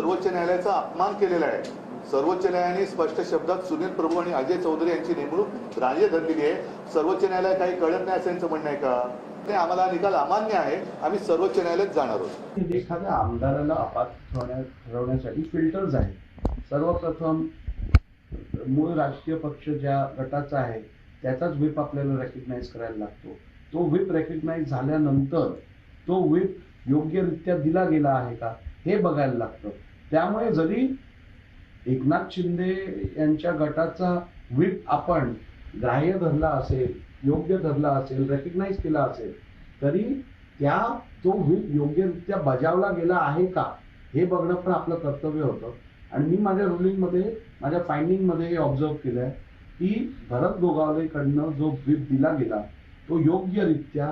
सर्वोच्च न्यायालयाचा अपमान केलेला आहे. सर्वोच्च न्यायालयाने स्पष्ट शब्दात सुनील प्रभू आणि अजय चौधरी यांची नेमणूक राजे धरलेली आहे. सर्वोच्च न्यायालय काही कळत नाही असं यांचं म्हणणं आहे का? ते आम्हाला निकाल अमान्य आहे. आम्ही सर्वोच्च न्यायालयात जाणार आहोत. एखाद्या आमदाराला अपात्र ठरवण्यासाठी फिल्टर्स आहेत. सर्वप्रथम मूळ राजकीय पक्ष ज्या गटाचा आहे त्याचाच व्हीप आपल्याला रेकग्नाईज करायला लागतो. तो व्हीप रेकग्नाईज झाल्यानंतर तो व्हीप योग्यरित्या दिला गेला आहे का हे बघायला लागतं. त्यामुळे जरी एकनाथ शिंदे यांच्या गटाचा व्हीप आपण ग्राह्य धरला असेल योग्य धरला असेल रेकग्नाईज केला असेल तरी त्या तो व्हीप योग्यरित्या बजावला गेला आहे का? हे बघणं पण आपलं कर्तव्य होतं. आणि मी माझ्या रुलिंगमध्ये माझ्या फाइंडिंगमध्ये हे ऑब्झर्व केलं आहे की भरत गोगावलेकडनं जो व्हीप दिला गेला तो योग्यरित्या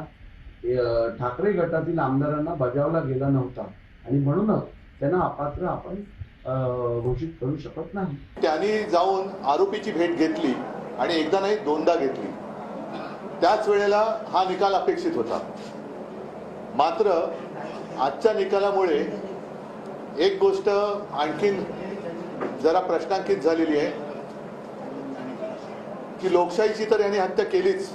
ठाकरे गटातील आमदारांना बजावला गेला नव्हता. आणि म्हणूनच त्यांना अपात्र आपण घोषित करू शकत नाही. त्यांनी जाऊन आरोपीची भेट घेतली आणि एकदा नाही दोनदा घेतली. त्याच वेळेला हा निकाल अपेक्षित होता. मात्र आजच्या निकालामुळे एक गोष्ट आणखीन जरा प्रश्नांकित झालेली आहे. की लोकशाहीची तर यांनी हत्या केलीच.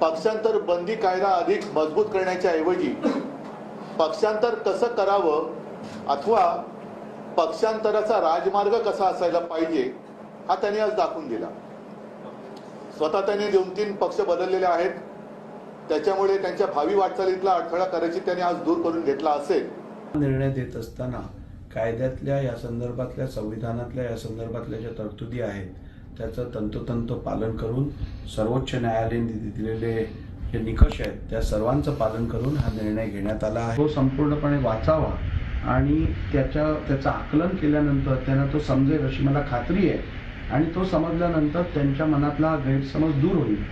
पक्षांतर बंदी कायदा अधिक मजबूत करण्याच्या ऐवजी पक्षांतर कसं करावं अथवा पक्षांतराचा राजमार्ग कसा असायला पाहिजे हा त्यांनी आज दाखवून दिला. स्वतः त्यांनी दोन तीन पक्ष बदललेले आहेत. त्याच्यामुळे त्यांच्या भावी वाटचालीतला अडथळा करायची त्यांनी आज दूर करून घेतला असेल. निर्णय देत असताना कायद्यातल्या या संदर्भातल्या संविधानातल्या या संदर्भातल्या ज्या तरतुदी आहेत त्याचं तंतोतंत पालन करून सर्वोच्च न्यायालयाने दिलेले जे निकष आहेत त्या सर्वांचं पालन करून हा निर्णय घेण्यात आला आहे. तो संपूर्णपणे वाचावा आणि त्याच्या त्याचं आकलन केल्यानंतर त्यांना तो समजेल अशी मला खात्री आहे. आणि तो समजल्यानंतर त्यांच्या मनातला गैरसमज दूर होईल.